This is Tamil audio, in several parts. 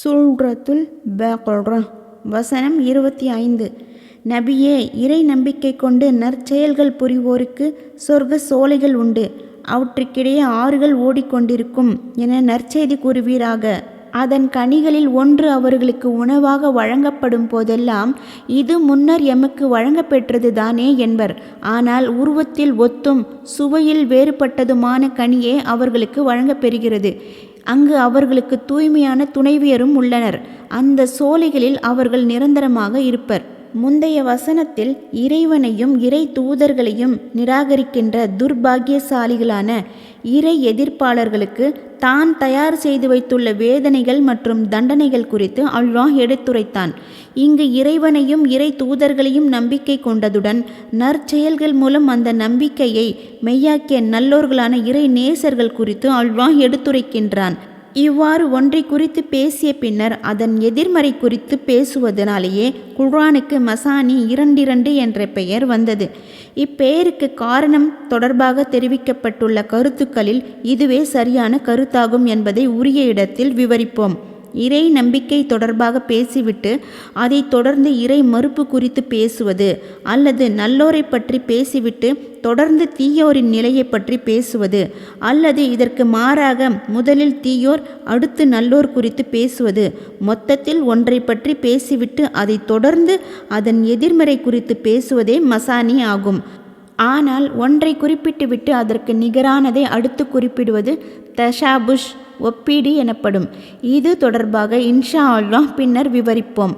சூழ்ரத்துல் பக்ரா வசனம் இருபத்தி ஐந்து. நபியே இறை நம்பிக்கை கொண்டு நற்செயல்கள் புரிவோருக்கு சொர்க்க சோலைகள் உண்டு. அவற்றுக்கிடையே ஆறுகள் ஓடிக்கொண்டிருக்கும் என நற்செய்தி கூறுவீராக. அதன் கனிகளில் ஒன்று அவர்களுக்கு உணவாக வழங்கப்படும் போதெல்லாம் இது முன்னர் எமக்கு வழங்கப்பெற்றது தானே என்பர். ஆனால் உருவத்தில் ஒத்தும் சுவையில் வேறுபட்டதுமான கனியே அவர்களுக்கு வழங்கப்பெறுகிறது. அங்கு அவர்களுக்கு தூய்மையான துணைவியரும் உள்ளனர். அந்த சோலைகளில் அவர்கள் நிரந்தரமாக இருப்பர். முந்தைய வசனத்தில் இறைவனையும் இறை தூதர்களையும் நிராகரிக்கின்ற துர்பாகியசாலிகளான இறை எதிர்ப்பாளர்களுக்கு தான் தயார் செய்து வைத்துள்ள வேதனைகள் மற்றும் தண்டனைகள் குறித்து அல்லாஹ் எடுத்துரைத்தான். இங்கு இறைவனையும் இறை தூதர்களையும் நம்பிக்கை கொண்டதுடன் நற்செயல்கள் மூலம் அந்த நம்பிக்கையை மெய்யாக்கிய நல்லோர்களான இறை நேசர்கள் குறித்து அல்வாஹ் எடுத்துரைக்கின்றான். இவ்வாறு ஒன்றை குறித்து பேசிய பின்னர் அதன் எதிர்மறை குறித்து பேசுவதனாலேயே குர்ஆனுக்கு மசானி இரண்டிரண்டு என்ற பெயர் வந்தது. இப்பெயருக்கு காரணம் தொடர்பாக தெரிவிக்கப்பட்டுள்ள கருத்துக்களில் இதுவே சரியான கருத்தாகும் என்பதை உரிய இடத்தில் விவரிப்போம். இறை நம்பிக்கை தொடர்பாக பேசிவிட்டு அதைத் தொடர்ந்து இறை மறுப்பு குறித்து பேசுவது அல்லது நல்லோரை பற்றி பேசிவிட்டு தொடர்ந்து தீயோரின் நிலையை பற்றி பேசுவது அல்லது இதற்கு மாறாக முதலில் தீயோர் அடுத்து நல்லோர் குறித்து பேசுவது மொத்தத்தில் ஒன்றை பற்றி பேசிவிட்டு அதைத் தொடர்ந்து அதன் எதிர்மறை குறித்து பேசுவதே மசானி ஆகும். ஆனால் ஒன்றை குறிப்பிட்டுவிட்டு அதற்கு நிகரானதை அடுத்து குறிப்பிடுவது தஷாபுஷ் ஒப்பீடு எனப்படும். இது தொடர்பாக இன்ஷா அல்லாஹ் பின்னர் விவரிப்போம்.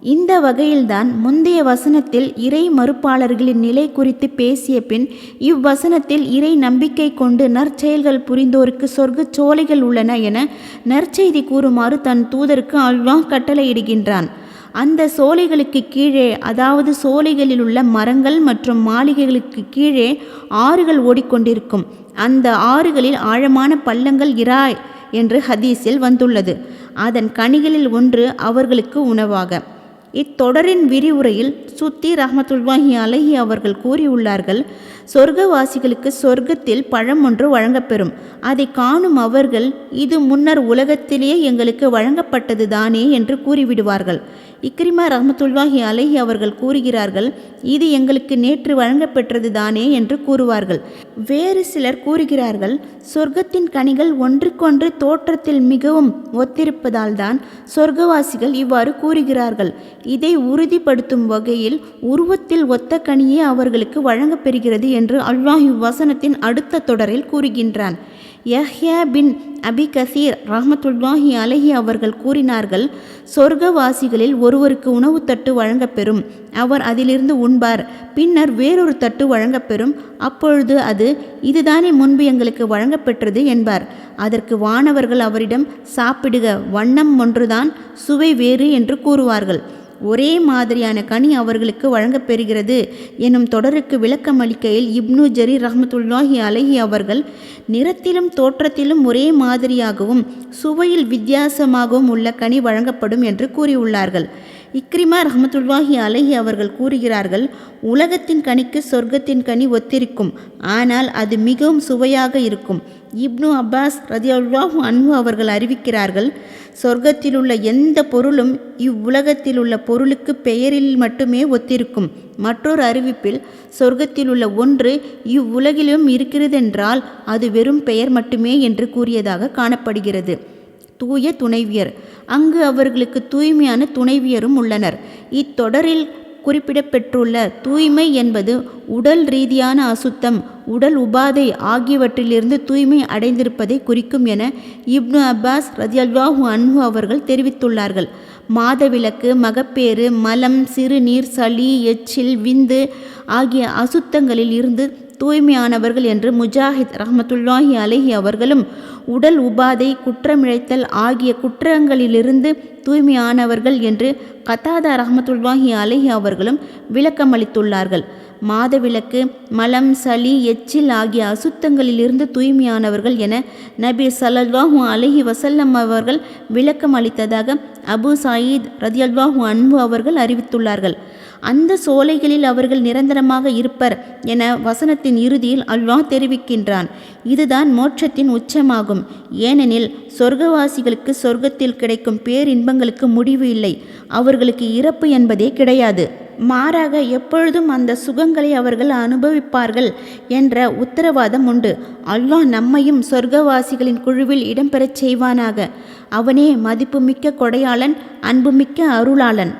இந்த வகையில்தான் முந்தைய வசனத்தில் இறை மறுப்பாளர்களின் நிலை குறித்து பேசிய பின் இவ்வசனத்தில் இறை நம்பிக்கை கொண்டு நற்செயல்கள் புரிந்தோருக்கு சொர்க்க சோலைகள் உள்ளன என நற்செய்தி கூறுமாறு தன் தூதருக்கு அல்வாஹ் கட்டளையிடுகின்றான். அந்த சோலைகளுக்கு கீழே அதாவது சோலைகளில் உள்ள மரங்கள் மற்றும் மாளிகைகளுக்கு கீழே ஆறுகள் ஓடிக்கொண்டிருக்கும். அந்த ஆறுகளில் ஆழமான பள்ளங்கள் இராய் என்று ஹதீஸில் வந்துள்ளது. அதன் கனிகளில் ஒன்று அவர்களுக்கு உணவாக. இத்தொடரின் விரிவுரையில் சுத்தி ரஹமத்துல்வாஹி அலஹி அவர்கள் கூறியுள்ளார்கள் சொர்க்கவாசிகளுக்கு சொர்க்கத்தில் பழம் ஒன்று வழங்கப்பெறும். அதை காணும் அவர்கள் இது முன்னர் உலகத்திலேயே எங்களுக்கு வழங்கப்பட்டது தானே என்று கூறிவிடுவார்கள். இக்ரிமா ரஹமத்துல்வாஹி அலஹி அவர்கள் கூறுகிறார்கள் இது எங்களுக்கு நேற்று வழங்கப்பெற்றது தானே என்று கூறுவார்கள். வேறு சிலர் கூறுகிறார்கள் சொர்க்கத்தின் கனிகள் ஒன்றுக்கொன்று தோற்றத்தில் மிகவும் ஒத்திருப்பதால் தான் சொர்க்கவாசிகள் இவ்வாறு கூறுகிறார்கள். இதை உறுதிப்படுத்தும் வகையில் உருவத்தில் ஒத்த கனியே அவர்களுக்கு வழங்கப்பெறுகிறது என்று அல்வாஹி வசனத்தின் அடுத்த தொடரில் கூறுகின்றான். யஹ்யா பின் அபி கசீர் ரஹமத்துல்லாஹி அலஹி அவர்கள் கூறினார்கள் சொர்க்கவாசிகளில் ஒருவருக்கு உணவு தட்டு வழங்கப்பெறும் அவர் அதிலிருந்து உண்பார். பின்னர் வேறொரு தட்டு வழங்கப்பெறும் அப்பொழுது அது இதுதானே முன்பு எங்களுக்கு வழங்கப்பெற்றது என்பார். அதற்கு வானவர்கள் அவரிடம் சாப்பிடுக வண்ணம் ஒன்றுதான் சுவை வேறு என்று கூறுவார்கள். ஒரே மாதிரியான கனி அவர்களுக்கு வழங்கப்பெறுகிறது எனும் தொடருக்கு விளக்கம் அளிக்கையில் இப்னு ஜரி ரஹமத்துல்லாஹி அலஹி அவர்கள் நிறத்திலும் தோற்றத்திலும் ஒரே மாதிரியாகவும் சுவையில் வித்தியாசமாகவும் உள்ள கனி வழங்கப்படும் என்று கூறியுள்ளார்கள். இக்ரிமா ரஹமத்துல்வாஹி அலஹி அவர்கள் கூறுகிறார்கள் உலகத்தின் கனிக்கு சொர்க்கத்தின் கனி ஒத்திருக்கும். ஆனால் அது மிகவும் சுவையாக இருக்கும். இப்னு அப்பாஸ் ரதியுல்லாஹு அன்பு அவர்கள் அறிவிக்கிறார்கள் சொர்க்கத்திலுள்ள எந்த பொருளும் இவ்வுலகத்திலுள்ள பொருளுக்கு பெயரில் மட்டுமே ஒத்திருக்கும். மற்றொரு அறிவிப்பில் சொர்க்கத்திலுள்ள ஒன்று இவ்வுலகிலும் இருக்கிறதென்றால் அது வெறும் பெயர் மட்டுமே என்று கூறியதாக காணப்படுகிறது. தூய துணைவியர். அங்கு அவர்களுக்கு தூய்மையான துணைவியரும் உள்ளனர். இத்தொடரில் குறிப்பிடப்பெற்றுள்ள தூய்மை என்பது உடல் ரீதியான அசுத்தம் உடல் உபாதை ஆகியவற்றிலிருந்து தூய்மை அடைந்திருப்பதை குறிக்கும் என இப்னு அப்பாஸ் ரதியல்வாஹு அன்ஹு அவர்கள் தெரிவித்துள்ளார்கள். மாதவிலக்கு மகப்பேறு மலம் சிறுநீர் சளி எச்சில் விந்து ஆகிய அசுத்தங்களில் இருந்து தூய்மையானவர்கள் என்று முஜாஹித் ரஹமத்துல்லாஹி அலஹி அவர்களும் உடல் உபாதை குற்றமிழைத்தல் ஆகிய குற்றங்களிலிருந்து தூய்மையானவர்கள் என்று கத்தாதா ரஹமத்துல்லாஹி அலஹி அவர்களும் விளக்கமளித்துள்ளார்கள். மாதவிலக்கு மலம் சளி எச்சில் ஆகிய அசுத்தங்களிலிருந்து தூய்மையானவர்கள் என நபி சல்லல்லாஹு அலஹி வசல்லம் அவர்கள் விளக்கம் அளித்ததாக அபு சாயித் ரதியல்வாஹு அன்பு அவர்கள் அறிவித்துள்ளார்கள். அந்த சோலைகளில் அவர்கள் நிரந்தரமாக இருப்பர் என வசனத்தின் இறுதியில் அல்வா தெரிவிக்கின்றான். இதுதான் மோட்சத்தின் உச்சமாகும். ஏனெனில் சொர்க்கவாசிகளுக்கு சொர்க்கத்தில் கிடைக்கும் பேரின்பங்களுக்கு முடிவு இல்லை. அவர்களுக்கு இறப்பு என்பதே கிடையாது. மாறாக எப்பொழுதும் அந்த சுகங்களை அவர்கள் அனுபவிப்பார்கள் என்ற உத்தரவாதம் உண்டு. அல்லாஹ் நம்மையும் சொர்க்கவாசிகளின் குழுவில் இடம்பெறச் செய்வானாக. அவனே மதிப்புமிக்க கொடையாளன் அன்புமிக்க அருளாளன்.